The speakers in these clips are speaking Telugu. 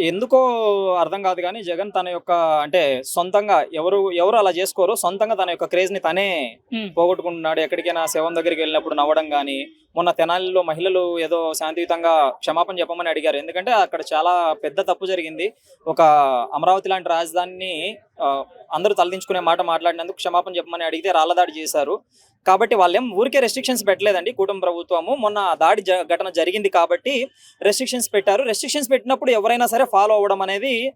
ఎందుకో అర్థం కాదు కానీ జగన్ తన యొక్క అంటే సొంతంగా ఎవరు ఎవరు అలా చేసుకోరు సొంతంగా తన యొక్క క్రేజ్ని తనే. పోగొట్టుకుంటున్నాడు ఎక్కడికైనా శవం దగ్గరికి వెళ్ళినప్పుడు నవ్వడం కానీ మొన్న తెనాలిలో మహిళలు ఏదో శాంతియుతంగా క్షమాపణ చెప్పమని అడిగారు. ఎందుకంటే అక్కడ చాలా పెద్ద తప్పు జరిగింది. ఒక అమరావతి లాంటి రాజధానిని అందరూ తలదించుకునే మాట మాట్లాడినందుకు క్షమాపణ చెప్పమని అడిగితే రాళ్ళదాడి చేశారు. కాబట్టి వాళ్ళేం ఊరికే రెస్ట్రిక్షన్స్ పెట్టలేదండి కూటమి ప్రభుత్వము. మొన్న దాడి జ- ఘటన జరిగింది కాబట్టి రెస్ట్రిక్షన్స్ పెట్టారు. రెస్ట్రిక్షన్స్ పెట్టినప్పుడు ఎవరైనా సరే ఫాలో అవ్వడం అనేది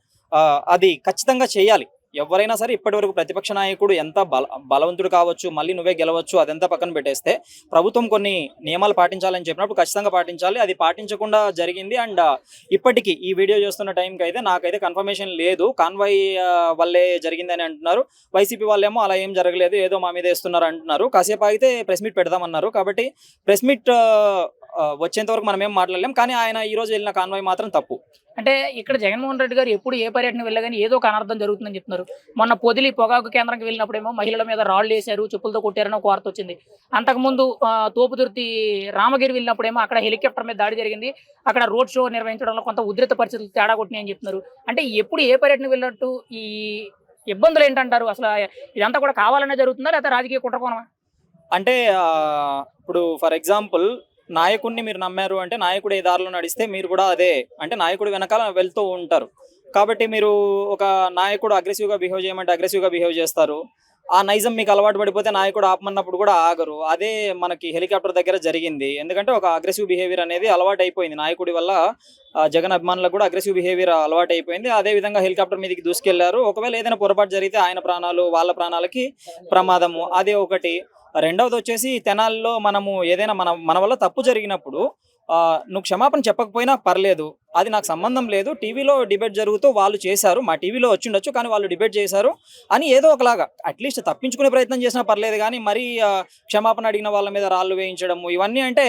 అది ఖచ్చితంగా చేయాలి. ఎవరైనా సరే ఇప్పటి వరకు ప్రతిపక్ష నాయకుడు ఎంత బల బలవంతుడు కావచ్చు మళ్ళీ నువ్వే గెలవచ్చు అదంతా పక్కన పెట్టేస్తే ప్రభుత్వం కొన్ని నియమాలు పాటించాలని చెప్పినప్పుడు ఖచ్చితంగా పాటించాలి. అది పాటించకుండా జరిగింది. అండ్ ఇప్పటికీ ఈ వీడియో చూస్తున్న టైంకి అయితే నాకైతే కన్ఫర్మేషన్ లేదు. కాన్వాయ్ ఆ, వల్లే జరిగిందని అంటున్నారు. వైసీపీ వాళ్ళేమో అలా ఏం జరగలేదు ఏదో మా మీద వేస్తున్నారు అంటున్నారు. కాసేపు ఆగితే ప్రెస్ మీట్ పెడదామన్నారు. కాబట్టి ప్రెస్ మీట్ వచ్చేంత వరకు మనం ఏం మాట్లాడలేం. కానీ ఆయన ఈ రోజు వెళ్ళిన కాన్వాయ్ మాత్రం తప్పు. అంటే ఇక్కడ జగన్మోహన్ రెడ్డి గారు ఎప్పుడు ఏ పర్యటన వెళ్ళగానే ఏదో ఒక అనర్థం జరుగుతుందని చెప్తున్నారు. మొన్న పొదిలి పొగాకు కేంద్రంకి వెళ్ళినప్పుడేమో మహిళల మీద రాళ్ళు వేశారు చెప్పులతో కొట్టారని ఒక వార్త వచ్చింది. అంతకుముందు తోపుదుర్తి రామగిరి వెళ్ళినప్పుడేమో అక్కడ హెలికాప్టర్ మీద దాడి జరిగింది. అక్కడ రోడ్ షో నిర్వహించడంలో కొంత ఉద్రిక్త పరిస్థితులు తేడా కొట్టినాయని చెప్తున్నారు. అంటే ఎప్పుడు ఏ పర్యటన వెళ్ళినట్టు ఈ ఇబ్బందులు ఏంటంటారు? అసలు ఇదంతా కూడా కావాలనే జరుగుతుందా? లేకపోతే రాజకీయ కుట్రకోణమా అంటే ఇప్పుడు ఫర్ ఎగ్జాంపుల్ నాయకుడిని మీరు నమ్మారు అంటే నాయకుడు ఏ దారిలో నడిస్తే మీరు కూడా అదే. అంటే నాయకుడు వెనకాల వెళ్తూ ఉంటారు. కాబట్టి మీరు ఒక నాయకుడు అగ్రెసివ్గా బిహేవ్ చేయమంటే అగ్రెసివ్గా బిహేవ్ చేస్తారు. ఆ నైజం మీకు అలవాటు పడిపోతే నాయకుడు ఆపమన్నప్పుడు కూడా ఆగరు. అదే మనకి హెలికాప్టర్ దగ్గర జరిగింది. ఎందుకంటే ఒక అగ్రెసివ్ బిహేవియర్ అనేది అలవాటు అయిపోయింది. నాయకుడి వల్ల జగన్ అభిమానులకు కూడా అగ్రెసివ్ బిహేవియర్ అలవాటు అయిపోయింది. అదే విధంగా హెలికాప్టర్ మీదకి దూసుకెళ్ళారు. ఒకవేళ ఏదైనా పొరపాటు జరిగితే ఆయన ప్రాణాలు వాళ్ళ ప్రాణాలకి ప్రమాదము. అదే ఒకటి. రెండవది వచ్చేసి తెనాల్లో మనము ఏదైనా మన మన వల్ల తప్పు జరిగినప్పుడు నువ్వు క్షమాపణ చెప్పకపోయినా పర్లేదు అది నాకు సంబంధం లేదు టీవీలో డిబేట్ జరుగుతూ వాళ్ళు చేశారు మా టీవీలో వచ్చిండొచ్చు కానీ వాళ్ళు డిబేట్ చేశారు అని ఏదో ఒకలాగా అట్లీస్ట్ తప్పించుకునే ప్రయత్నం చేసినా పర్లేదు కానీ మరీ క్షమాపణ అడిగిన వాళ్ళ మీద రాళ్ళు వేయించడము ఇవన్నీ అంటే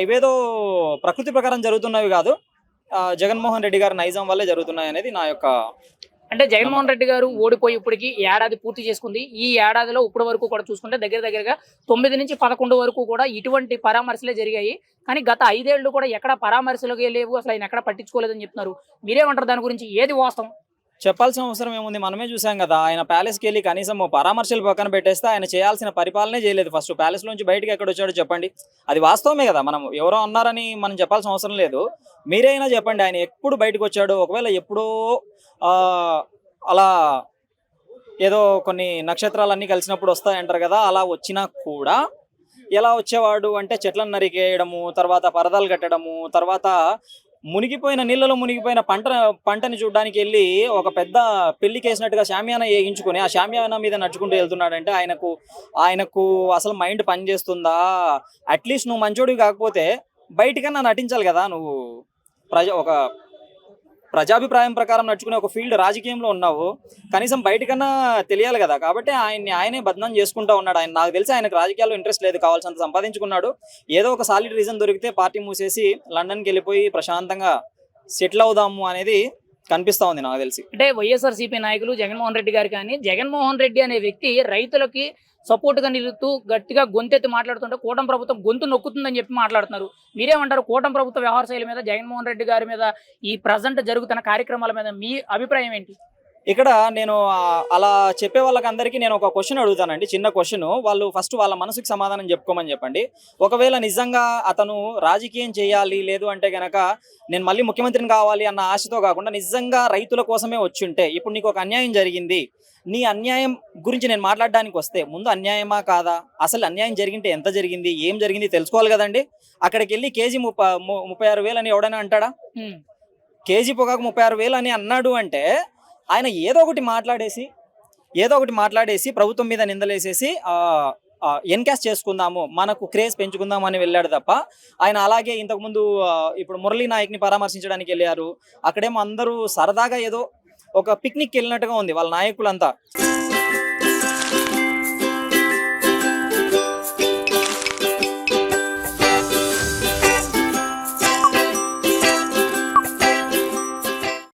ఇవేదో ప్రకృతి ప్రకారం జరుగుతున్నవి కాదు జగన్మోహన్ రెడ్డి గారి నైజం వల్లే జరుగుతున్నాయి అనేది నా యొక్క అంటే జగన్మోహన్ రెడ్డి గారు ఓడిపోయి ఇప్పటికి ఏడాది పూర్తి చేసుకుంది. ఈ ఏడాదిలో ఇప్పటి వరకు కూడా చూసుకుంటే దగ్గర దగ్గరగా తొమ్మిది నుంచి పదకొండు వరకు కూడా ఇటువంటి పరామర్శలే జరిగాయి. కానీ గత ఐదేళ్ళు కూడా ఎక్కడ పరామర్శలకే లేవు. అసలు ఆయన ఎక్కడ పట్టించుకోలేదని చెప్తున్నారు. మీరేమంటారు? దాని గురించి ఏది వాస్తవం? చెప్పాల్సిన అవసరం ఏముంది? మనమే చూసాం కదా ఆయన ప్యాలెస్కి వెళ్ళి కనీసం పరామర్శలు పక్కన పెట్టేస్తే ఆయన చేయాల్సిన పరిపాలనే చేయలేదు. ఫస్ట్ ప్యాలెస్ నుంచి బయటకు ఎక్కడ వచ్చాడో చెప్పండి. అది వాస్తవమే కదా మనం ఎవరో అన్నారని మనం చెప్పాల్సిన అవసరం లేదు. మీరైనా చెప్పండి ఆయన ఎప్పుడు బయటకు వచ్చాడో ఒకవేళ ఎప్పుడో అలా ఏదో కొన్ని నక్షత్రాలన్నీ కలిసినప్పుడు వస్తాయంటారు కదా అలా వచ్చినా కూడా ఎలా వచ్చేవాడు అంటే చెట్లను నరికేయడము తర్వాత పరదాలు కట్టడము తర్వాత మునిగిపోయిన నీళ్ళలో మునిగిపోయిన పంట పంటని చూడడానికి వెళ్ళి ఒక పెద్ద పెళ్ళికి వేసినట్టుగా షామియానా వేయించుకొని ఆ షామియానా మీద నడుచుకుంటూ వెళ్తున్నాడంటే ఆయనకు ఆయనకు అసలు మైండ్ పనిచేస్తుందా? అట్లీస్ట్ నువ్వు మంచోడివి కాకపోతే బయటికన్నా నటించాలి కదా నువ్వు. ప్రజ ఒక ప్రజాభిప్రాయం ప్రకారం నడుచుకునే ఒక ఫీల్డ్ రాజకీయంలో ఉన్నావు. కనీసం బయటకన్నా తెలియాలి కదా. కాబట్టి ఆయన్ని ఆయనే బద్నం చేసుకుంటా ఉన్నాడు. ఆయన నాకు తెలిసి ఆయనకు రాజకీయాల్లో ఇంట్రెస్ట్ లేదు. కావాల్సినంత సంపాదించుకున్నాడు. ఏదో ఒక సాలిడ్ రీజన్ దొరికితే పార్టీ మూసేసి లండన్కి వెళ్ళిపోయి ప్రశాంతంగా సెటిల్ అవుదాము అనేది కనిపిస్తా ఉంది నాకు తెలిసి. అంటే వైఎస్ఆర్సీపీ నాయకులు జగన్మోహన్ రెడ్డి గారు కానీ జగన్మోహన్ రెడ్డి అనే వ్యక్తి రైతులకి సపోర్ట్గా గట్టిగా గొంతెత్తి మాట్లాడుతుంటే కూటమి ప్రభుత్వం గొంతు నొక్కుతుందని చెప్పి మాట్లాడుతున్నారు. మీరేమంటారు? కూటమి ప్రభుత్వ వ్యవహార శైలి మీద జగన్మోహన్ రెడ్డి గారి మీద ఈ ప్రజెంట్ జరుగుతున్న కార్యక్రమాల మీద మీ అభిప్రాయం ఏంటి? ఇక్కడ నేను అలా చెప్పే వాళ్ళకందరికీ నేను ఒక క్వశ్చన్ అడుగుతానండి. చిన్న క్వశ్చన్ వాళ్ళు ఫస్ట్ వాళ్ళ మనసుకి సమాధానం చెప్పుకోమని చెప్పండి. ఒకవేళ నిజంగా అతను రాజకీయం చేయాలి లేదు అంటే గనక నేను మళ్ళీ ముఖ్యమంత్రిని కావాలి అన్న ఆశతో కాకుండా నిజంగా రైతుల కోసమే వచ్చుంటే ఇప్పుడు నీకు ఒక అన్యాయం జరిగింది. నీ అన్యాయం గురించి నేను మాట్లాడడానికి వస్తే ముందు అన్యాయమా కాదా? అసలు అన్యాయం జరిగింటే ఎంత జరిగింది? ఏం జరిగింది తెలుసుకోవాలి కదండి. అక్కడికి వెళ్ళి కేజీ ముప్పై ముప్పై ఆరు వేలు అని ఎవడైనా అంటాడా. కేజీ పొగాకు ముప్పై ఆరు వేలు అని అన్నాడు అంటే ఆయన ఏదో ఒకటి మాట్లాడేసి ఏదో ఒకటి మాట్లాడేసి ప్రభుత్వం మీద నిందలేసేసి ఎన్కాస్ట్ చేసుకుందాము మనకు క్రేజ్ పెంచుకుందాం అని వెళ్ళాడు తప్ప ఆయన అలాగే ఇంతకుముందు ఇప్పుడు మురళీ నాయక్ని పరామర్శించడానికి వెళ్ళారు. అక్కడేమో అందరూ సరదాగా ఏదో ఒక పిక్నిక్ వెళ్ళినట్టుగా ఉంది వాళ్ళ నాయకులంతా.